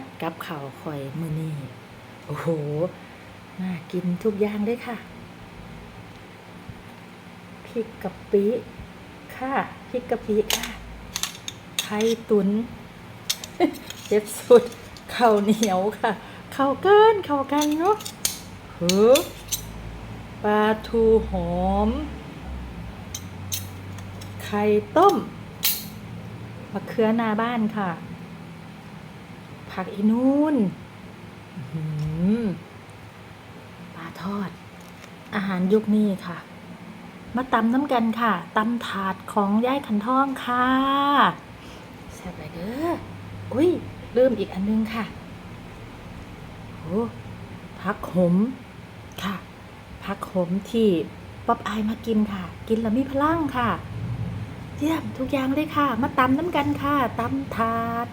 ดกับข่าวข่อยมือนี่โอ้โหน่ากินทุกอย่างเลยค่ะพริกกะปิค่ะพริกกะปิค่ะไข่ตุนเจ็บสุดข้าวเหนียวค่ะข้าวกันข้าวกันเนาะเฮ้อปลาทูหอม ไข่ต้มมะเขือหนาบ้านค่ะ ผักอีนูนอื้อหือปลาทอด อาหารยุคนี้ค่ะ มาตำน้ำกันค่ะตำถาดของย่ายขันทองค่ะแซ่บเลยเด้ออุ้ยลืมอีกอันนึงค่ะโอ้ผักขมค่ะผักขมที่ป๊อบอายมากินค่ะ กินแล้วมีพลังค่ะ เยี่ยมทุกอย่างเลยค่ะ มาตำน้ำกันค่ะตำถาด